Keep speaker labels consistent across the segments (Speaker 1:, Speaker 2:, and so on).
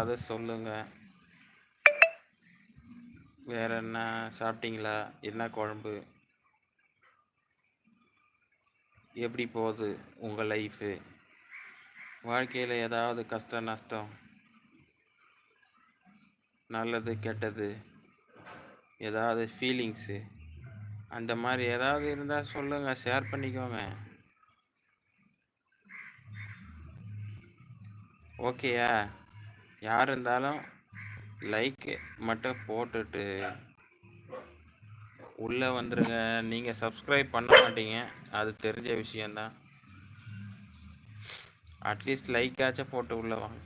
Speaker 1: அதை சொல்லுங்க. வேற என்ன? சாப்பிட்டீங்களா? என்ன குழம்பு? எப்படி போகுது உங்கள் லைஃபு வாழ்க்கையில் ஏதாவது கஷ்ட நஷ்டம்? நல்லது கெட்டது? ஏதாவது ஃபீலிங்ஸு அந்த மாதிரி ஏதாவது இருந்தால் சொல்லுங்கள் ஷேர் பண்ணிக்கோங்க. ஓகேயா யார் இருந்தாலும் லைக் மட்டும் போட்டுட்டு உள்ளே வந்துடுங்க நீங்கள் சப்ஸ்கிரைப் பண்ண மாட்டீங்க. அது தெரிஞ்ச விஷயந்தான் அட்லீஸ்ட் லைக்காச்சும் போட்டு உள்ளே வாங்க.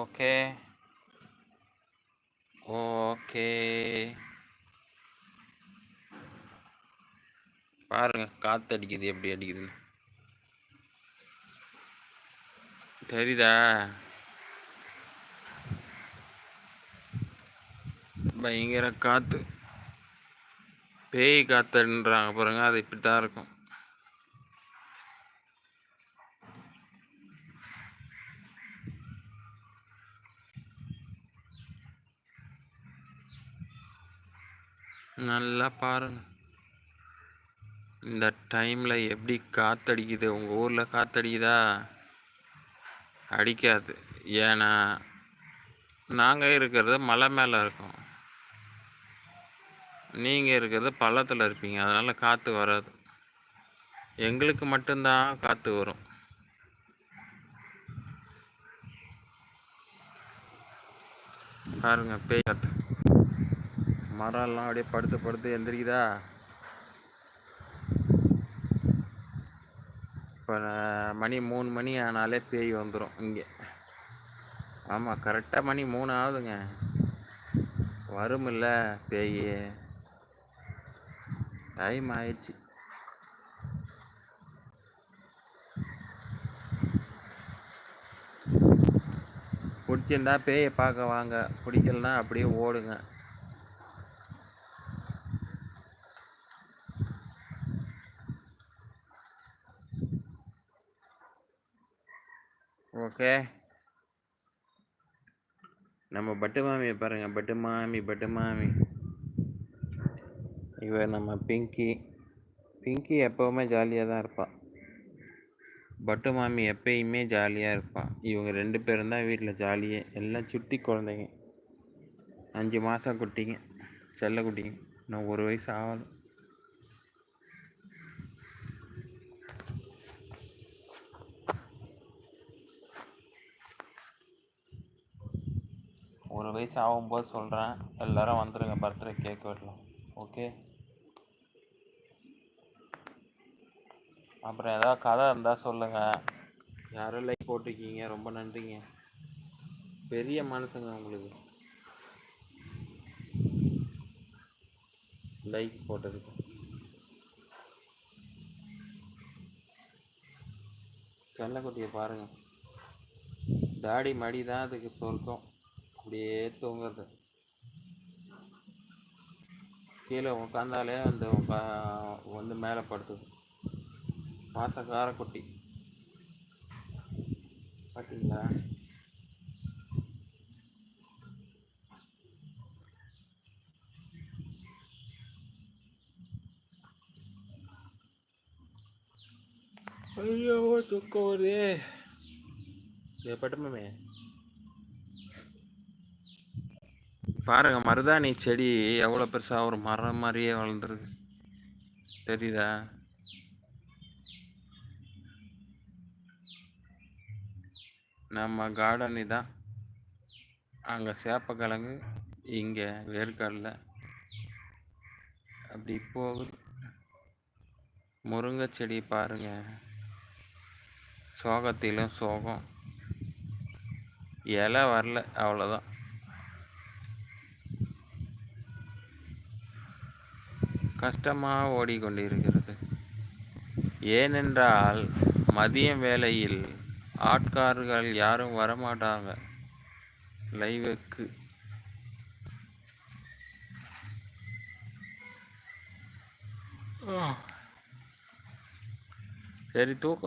Speaker 1: ஓகே ஓகே பாருங்க காற்று அடிக்குது எப்படி அடிக்குதுன்னு. தெரியுதா? பயங்கர காற்று பேய் காத்துன்றாங்க பாருங்க அது இப்படி தான் இருக்கும். நல்லா பாருங்க. இந்த டைமில் எப்படி காற்றடிக்குது உங்கள் ஊரில் காற்றடிக்குதா அடிக்காது. ஏன்னா நாங்கள் இருக்கிறது மலை மேலே இருக்கோம். நீங்கள் இருக்கிறது பள்ளத்தில் இருப்பீங்க. அதனால் காற்று வராது. எங்களுக்கு மட்டும்தான் காற்று வரும். பாருங்க பேய் காற்று மரம்லாம் அப்படியே படுத்து படுத்து எந்திரிக்குதா? இப்போ மணி மூணு மணி ஆனாலே பேய் வந்துடும் இங்கே. ஆமாம் கரெக்டாக மணி மூணு ஆகுதுங்க. வருமில்ல பேய். டைம் ஆயிடுச்சு. பிடிச்சிருந்தா பேயை பார்க்க வாங்க. பிடிக்கலனா அப்படியே ஓடுங்க. ஓகே நம்ம பட்டு மாமியை பாருங்கள் பட்டு மாமி பட்டு மாமி. இவர் நம்ம பிங்கி. பிங்கி எப்போவுமே ஜாலியாக தான் இருப்பாள் பட்டு மாமி எப்பயுமே ஜாலியாக இருப்பாள் இவங்க ரெண்டு பேரும் தான் வீட்டில் ஜாலியே. எல்லாம் சுட்டி குழந்தைங்க. அஞ்சு மாதம் குட்டிங்க செல்ல குட்டிங்க. இன்னும் ஒரு வயசு ஆகலை ஒரு வயசு ஆகும்போது சொல்கிறேன் எல்லோரும் வந்துடுங்க பர்த்டே கேக் வெட்டலாம். ஓகே அப்புறம் ஏதாவது கதை இருந்தால் சொல்லுங்கள் யாரும் லைக் போட்டிருக்கீங்க ரொம்ப நன்றிங்க. பெரிய மனசுங்க உங்களுக்கு. லைக் போட்டதுக்கு. கல்லக்குட்டியை பாருங்கள் டாடி மடி தான் அதுக்கு சொர்க்கம். அப்படியே தூங்குறது கீழே உட்காந்தாலே அந்த வந்து மேலே படுத்துது. பாசக்கார குட்டி பார்த்தீங்களா ஐயோ தூக்கம் வருதே. பட்டமே பாருங்க மருதாணி செடி எவ்வளோ பெருசாக ஒரு மரம் மாதிரியே வளர்ந்துருக்கு. தெரியுதா? நம்ம கார்டன் தான் அங்கே சேப்பக்கிழங்கு இங்கே வேர்க்கடலை. அப்படி போகுது. முருங்கை செடி பாருங்கள் சோகத்திலும் சோகம். இலை வரல அவ்வளோதான் கஷ்டமாக ஓடிக்கொண்டிருக்கிறது. ஏனென்றால் மதியம் வேளையில் ஆட்கார்கள் யாரும் வரமாட்டாங்க. லைவுக்கு. சரி தூக்கம்